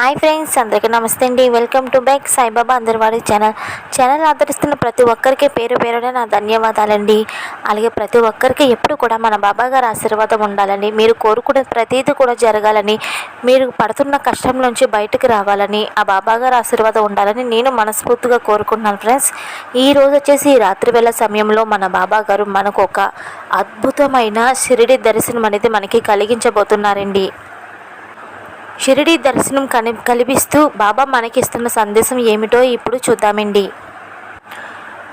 Hi friends అందరికీ నమస్తే అండి. వెల్కమ్ టు బ్యాక్ సాయిబాబా అందరివాడి ఛానల్. ఛానల్ ఆదరిస్తున్న ప్రతి ఒక్కరికి పేరు పేరునే నా ధన్యవాదాలండి. అలాగే ప్రతి ఒక్కరికి ఎప్పుడు కూడా మన బాబా గారి ఆశీర్వాదం ఉండాలని మీరు కోరుకునే ప్రతీది కూడా జరగాలని మీరు పడుతున్న కష్టం నుంచి బయటకు రావాలని ఆ బాబా గారి ఆశీర్వాదం ఉండాలని నేను మనస్ఫూర్తిగా కోరుకుంటున్నాను ఫ్రెండ్స్. ఈ రోజు వచ్చేసి రాత్రి వేళ సమయంలో మన బాబా గారు మనకు ఒక అద్భుతమైన షిరిడి దర్శనం అనేది మనకి కలిగించబోతున్నారండి. షిరిడి దర్శనం కని కల్పిస్తూ బాబా మనకిస్తున్న సందేశం ఏమిటో ఇప్పుడు చూద్దామండి.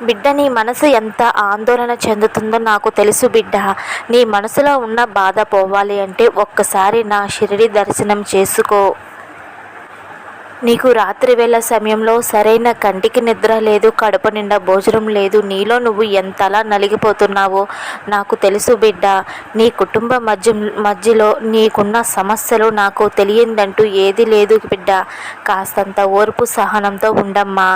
బిడ్డ నీ మనసు ఎంత ఆందోళన చెందుతుందో నాకు తెలుసు బిడ్డ. నీ మనసులో ఉన్న బాధ పోవాలి అంటే ఒక్కసారి నా షిరిడి దర్శనం చేసుకో. నీకు రాత్రి వేళ సమయంలో సరైన కంటికి నిద్ర లేదు కడుపు నిండా భోజనం లేదు నీలో నువ్వు ఎంతలా నలిగిపోతున్నావో నాకు తెలుసు బిడ్డ. నీ కుటుంబ మధ్య మధ్యలో నీకున్న సమస్యలు నాకు తెలియందంటూ ఏది లేదు బిడ్డ. కాస్తంత ఓర్పు సహనంతో ఉండమ్మా.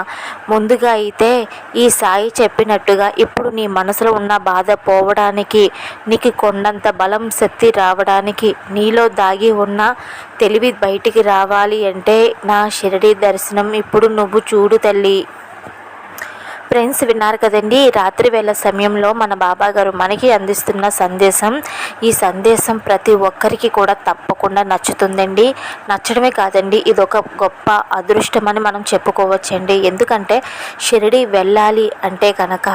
ముందుగా అయితే ఈ సాయి చెప్పినట్టుగా ఇప్పుడు నీ మనసులో ఉన్న బాధ పోవడానికి నీకు కొండంత బలం శక్తి రావడానికి నీలో దాగి ఉన్న తెలివి బయటికి రావాలి అంటే నా షిరిడి దర్శనం. ఇప్పుడు నువ్వు చూడు తల్లి. ఫ్రెండ్స్ విన్నారు కదండి రాత్రి వేళ సమయంలో మన బాబా గారు మనకి అందిస్తున్న సందేశం ఈ సందేశం ప్రతి ఒక్కరికి కూడా తప్పకుండా నచ్చుతుందండి. నచ్చడమే కాదండి ఇది ఒక గొప్ప అదృష్టం అని మనం చెప్పుకోవచ్చండి. ఎందుకంటే షిరిడి వెళ్ళాలి అంటే కనుక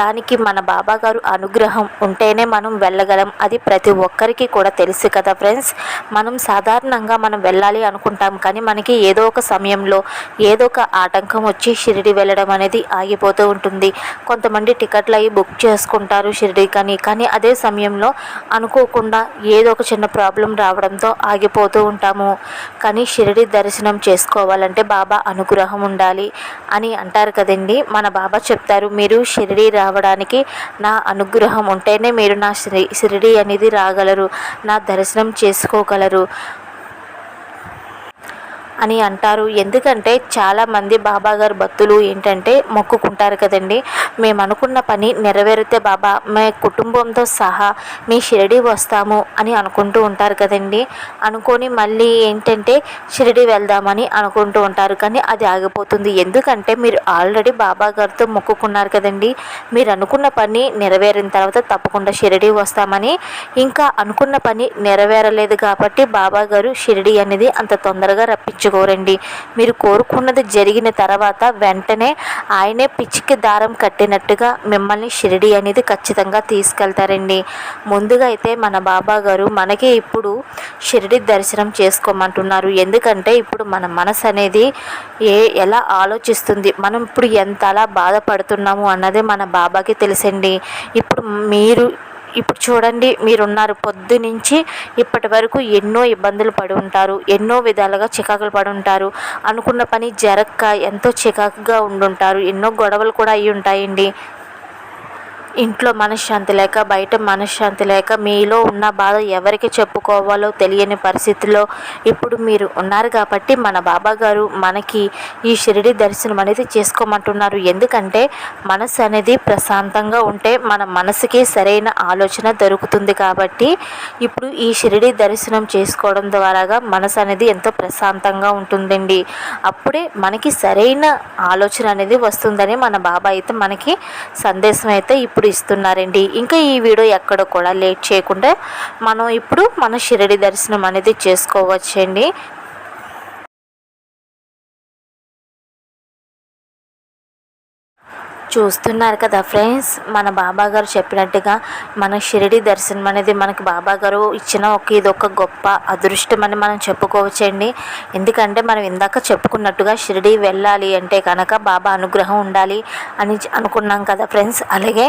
దానికి మన బాబా గారు అనుగ్రహం ఉంటేనే మనం వెళ్ళగలం. అది ప్రతి ఒక్కరికి కూడా తెలుసు కదా ఫ్రెండ్స్. మనం సాధారణంగా మనం వెళ్ళాలి అనుకుంటాం కానీ మనకి ఏదో ఒక సమయంలో ఏదో ఒక ఆటంకం వచ్చి షిరిడి వెళ్ళడం అనేది ఆగిపోతూ ఉంటుంది. కొంతమంది టికెట్లు అవి బుక్ చేసుకుంటారు షిరిడి కానీ కానీ అదే సమయంలో అనుకోకుండా ఏదో ఒక చిన్న ప్రాబ్లం రావడంతో ఆగిపోతూ ఉంటాము. కానీ షిరిడి దర్శనం చేసుకోవాలంటే బాబా అనుగ్రహం ఉండాలి అని అంటారు కదండి. మన బాబా చెప్తారు మీరు షిరిడి రావడానికి నా అనుగ్రహం ఉంటేనే మీరు నా షిరి షిరిడి అనేది రాగలరు నా దర్శనం చేసుకోగలరు. అని అంటారు. ఎందుకంటే చాలామంది బాబా గారు భక్తులు ఏంటంటే మొక్కుకుంటారు కదండి. మేము అనుకున్న పని నెరవేరితే బాబా మే కుటుంబంతో సహా మీ షిరిడి వస్తాము అని అనుకుంటూ ఉంటారు కదండి. అనుకొని మళ్ళీ ఏంటంటే షిరిడి వెళ్దామని అనుకుంటూ ఉంటారు. కానీ అది ఆగిపోతుంది. ఎందుకంటే మీరు ఆల్రెడీ బాబా గారితో మొక్కుకున్నారు కదండి. మీరు అనుకున్న పని నెరవేరిన తర్వాత తప్పకుండా షిరిడి వస్తామని ఇంకా అనుకున్న పని నెరవేరలేదు కాబట్టి బాబా గారు షిరిడి అనేది అంత తొందరగా రప్పించు కోరండి. మీరు కోరుకున్నది జరిగిన తర్వాత వెంటనే ఆయనే పిచ్చికి దారం కట్టినట్టుగా మిమ్మల్ని షిరిడి అనేది ఖచ్చితంగా తీసుకెళ్తారండి. ముందుగా అయితే మన బాబా గారు మనకి ఇప్పుడు షిరిడి దర్శనం చేసుకోమంటున్నారు. ఎందుకంటే ఇప్పుడు మన మనసు అనేది ఏ ఎలా ఆలోచిస్తుంది? మనం ఇప్పుడు ఎంత అలా బాధపడుతున్నాము అన్నదే మన బాబాకి తెలుసండి. ఇప్పుడు మీరు ఇప్పుడు చూడండి మీరున్నారు పొద్దు నుంచి ఇప్పటి వరకు ఎన్నో ఇబ్బందులు పడి ఉంటారు ఎన్నో విధాలుగా చికాకులు పడి ఉంటారు. అనుకున్న పని జరక్క ఎంతో చికాకుగా ఉండుంటారు. ఎన్నో గొడవలు కూడా అయి ఉంటాయండి. ఇంట్లో మనశ్శాంతి లేక బయట మనశ్శాంతి లేక మీలో ఉన్న బాధ ఎవరికి చెప్పుకోవాలో తెలియని పరిస్థితిలో ఇప్పుడు మీరు ఉన్నారు కాబట్టి మన బాబా గారు మనకి ఈ షిరిడి దర్శనం అనేది చేసుకోమంటున్నారు. ఎందుకంటే మనసు అనేది ప్రశాంతంగా ఉంటే మన మనసుకి సరైన ఆలోచన దొరుకుతుంది కాబట్టి ఇప్పుడు ఈ షిరిడి దర్శనం చేసుకోవడం ద్వారాగా మనసు అనేది ఎంతో ప్రశాంతంగా ఉంటుందండి. అప్పుడే మనకి సరైన ఆలోచన అనేది వస్తుందని మన బాబా అయితే మనకి సందేశం అయితే ఇప్పుడు ఇప్పుడు ఇస్తున్నారండి. ఇంకా ఈ వీడియో ఎక్కడ కూడా లేట్ చేయకుండా మనం ఇప్పుడు మన షిరడి దర్శనం అనేది చేసుకోవచ్చండి. చూస్తున్నారు కదా ఫ్రెండ్స్ మన బాబా గారు చెప్పినట్టుగా మన షిరిడి దర్శనం అనేది మనకి బాబా గారు ఇచ్చిన ఒక ఇది ఒక గొప్ప అదృష్టం అని మనం చెప్పుకోవచ్చండి. ఎందుకంటే మనం ఇందాక చెప్పుకున్నట్టుగా షిరిడి వెళ్ళాలి అంటే కనుక బాబా అనుగ్రహం ఉండాలి అని అనుకున్నాం కదా ఫ్రెండ్స్. అలాగే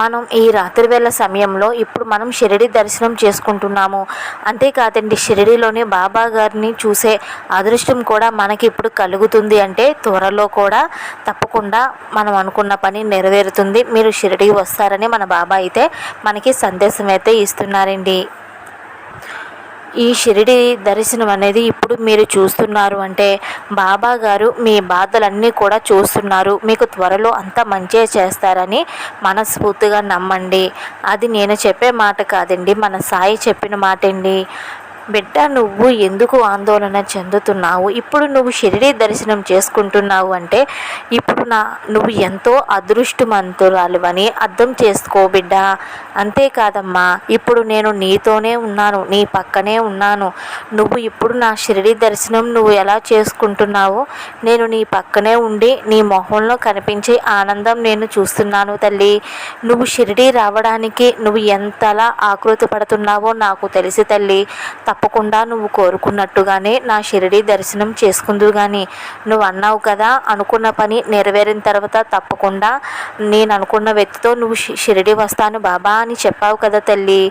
మనం ఈ రాత్రి వేళ సమయంలో ఇప్పుడు మనం షిరిడి దర్శనం చేసుకుంటున్నాము. అంతేకాదండి షిరిడిలోని బాబా గారిని చూసే అదృష్టం కూడా మనకి ఇప్పుడు కలుగుతుంది అంటే త్వరలో కూడా తప్పకుండా మనం అనుకున్న పని నెరవేరుతుంది. మీరు షిరిడికి వస్తారని మన బాబా అయితే మనకి సందేశం అయితే ఇస్తున్నారండి. ఈ షిరిడి దర్శనం అనేది ఇప్పుడు మీరు చూస్తున్నారు అంటే బాబా గారు మీ బాధలన్నీ కూడా చూస్తున్నారు. మీకు త్వరలో అంత మంచిగా చేస్తారని మనస్ఫూర్తిగా నమ్మండి. అది నేను చెప్పే మాట కాదండి. మన సాయి చెప్పిన మాట అండి బిడ్డ నువ్వు ఎందుకు ఆందోళన చెందుతున్నావు? ఇప్పుడు నువ్వు షిరిడి దర్శనం చేసుకుంటున్నావు అంటే ఇప్పుడు నా నువ్వు ఎంతో అదృష్టమంతురాలువని అర్థం చేసుకో బిడ్డ. అంతేకాదమ్మా ఇప్పుడు నేను నీతోనే ఉన్నాను నీ పక్కనే ఉన్నాను. నువ్వు ఇప్పుడు నా షిరిడి దర్శనం నువ్వు ఎలా చేసుకుంటున్నావో నేను నీ పక్కనే ఉండి నీ మొహంలో కనిపించే ఆనందం నేను చూస్తున్నాను తల్లి. నువ్వు షిరిడి రావడానికి నువ్వు ఎంతలా ఆకృతి పడుతున్నావో నాకు తెలిసి తల్లి. తప్పకుండా నువ్వు కోరుకున్నట్టుగానే నా షిరిడి దర్శనం చేసుకుందు కానీ నువ్వు అన్నావు కదా అనుకున్న పని నెరవేరిన తర్వాత తప్పకుండా నేను అనుకున్న వ్యక్తితో నువ్వు షి- షిరిడి వస్తాను బాబా అని చెప్పావు కదా తల్లి.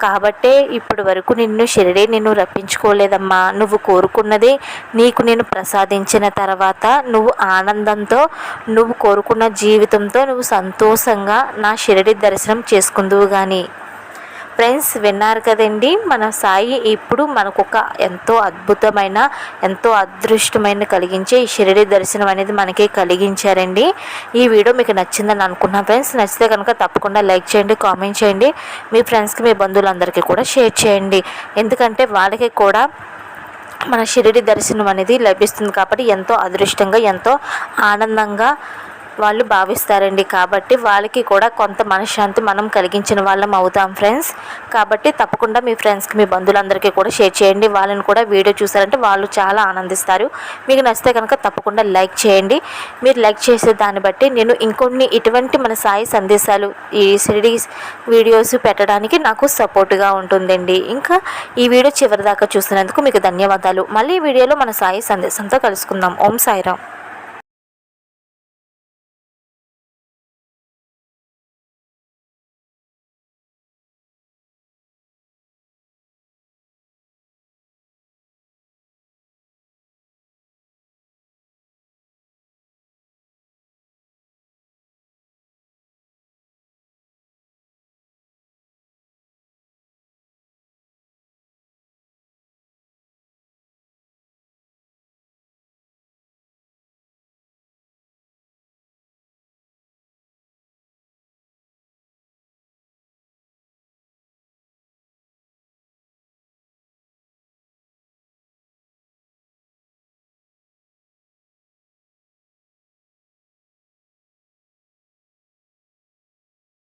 కాబట్టే ఇప్పటి వరకు నిన్ను షిరిడి నిన్ను రప్పించుకోలేదమ్మా. నువ్వు కోరుకున్నది నీకు నేను ప్రసాదించిన తర్వాత నువ్వు ఆనందంతో నువ్వు కోరుకున్న జీవితంతో నువ్వు సంతోషంగా నా షిరిడి దర్శనం చేసుకుందువు కానీ ఫ్రెండ్స్ విన్నారు కదండి మన సాయి ఇప్పుడు మనకు ఒక ఎంతో అద్భుతమైన ఎంతో అదృష్టమైన కలిగించే ఈ షిరిడి దర్శనం అనేది మనకి కలిగించారండి. ఈ వీడియో మీకు నచ్చిందని అనుకున్నాను ఫ్రెండ్స్. నచ్చితే కనుక తప్పకుండా లైక్ చేయండి కామెంట్ చేయండి. మీ ఫ్రెండ్స్కి మీ బంధువులందరికీ కూడా షేర్ చేయండి. ఎందుకంటే వాళ్ళకి కూడా మన షిరిడి దర్శనం అనేది లభిస్తుంది కాబట్టి ఎంతో అదృష్టంగా ఎంతో ఆనందంగా వాళ్ళు భావిస్తారండి. కాబట్టి వాళ్ళకి కూడా కొంత మనశ్శాంతి మనం కలిగించిన వాళ్ళం అవుతాం ఫ్రెండ్స్. కాబట్టి తప్పకుండా మీ ఫ్రెండ్స్కి మీ బంధువులందరికీ కూడా షేర్ చేయండి. వాళ్ళని కూడా వీడియో చూసారంటే వాళ్ళు చాలా ఆనందిస్తారు. మీకు నచ్చితే కనుక తప్పకుండా లైక్ చేయండి. మీరు లైక్ చేసే దాన్ని బట్టి నేను ఇంకొన్ని ఇటువంటి మన సాయి సందేశాలు ఈ సిరీస్ వీడియోస్ పెట్టడానికి నాకు సపోర్ట్గా ఉంటుందండి. ఇంకా ఈ వీడియో చివరిదాకా చూసినందుకు మీకు ధన్యవాదాలు. మళ్ళీ వీడియోలో మన సాయి సందేశంతో కలుసుకుందాం. ఓం సాయిరామ్.